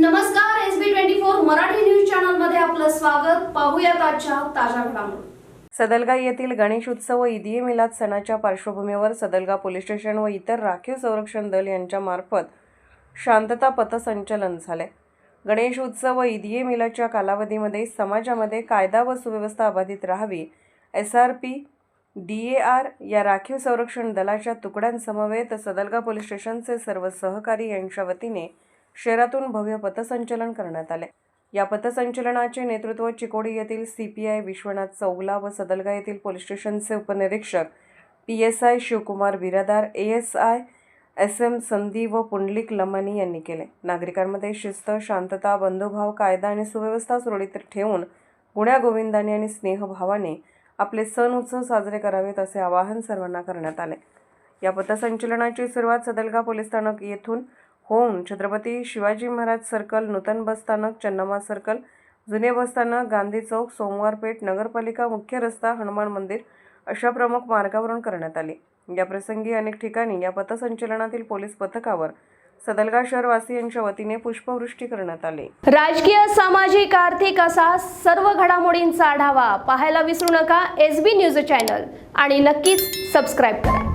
नमस्कार S B twenty four Marathi news चॅनलमध्ये आपलं स्वागत. पाहूयात आजच्या ताज्या घडामोडी. सदलगा येथील गणेश उत्सव व ईदी मिलाद सणाच्या पार्श्वभूमीवर सदलगा पोलीस स्टेशन व इतर राखीव संरक्षण दल यांच्यामार्फत शांतता पथसंचलन झाले. गणेश उत्सव व ईदी मिलादच्या कालावधीमध्ये समाजामध्ये कायदा व सुव्यवस्था अबाधित राहावी S R P D A R या राखीव संरक्षण दलाच्या तुकड्यांसमवेत सदलगा पोलीस स्टेशनचे सर्व सहकारी यांच्या वतीने शहरातून भव्य पथसंचलन करण्यात आले. या पथसंचलनाचे नेतृत्व चिकोडी येथील C P I Vishwanath Chougala व सदलगा येथील पोलीस स्टेशनचे उपनिरीक्षक P S I Shivakumar Biradar A S I S M Sandhi व पुंडलिक लमानी यांनी केले. नागरिकांमध्ये शिस्त शांतता बंधुभाव कायदा आणि सुव्यवस्था सुरळीत ठेवून गुण्यागोविंदाने आणि स्नेहभावाने आपले सण उत्सव साजरे करावेत असे आवाहन सर्वांना करण्यात आले. या पथसंचलनाची सुरुवात सदलगा पोलीस स्थानक येथून होऊन छत्रपती शिवाजी महाराज सर्कल नूतन बस स्थानक चन्नमा सर्कल जुने बस स्थानक गांधी चौक सोमवारपेठ नगरपालिका मुख्य रस्ता हनुमान मंदिर अशा प्रमुख मार्गावरून करण्यात आली. या प्रसंगी अनेक ठिकाणी या पथसंचलनातील पोलीस पथकावर सदलगा शहरवासियांच्या वतीने पुष्पवृष्टी करण्यात आली. राजकीय सामाजिक आर्थिक असा सर्व घडामोडींचा आढावा पाहायला विसरू नका. एस बी न्यूज चॅनल आणि नक्कीच सबस्क्राईब करा.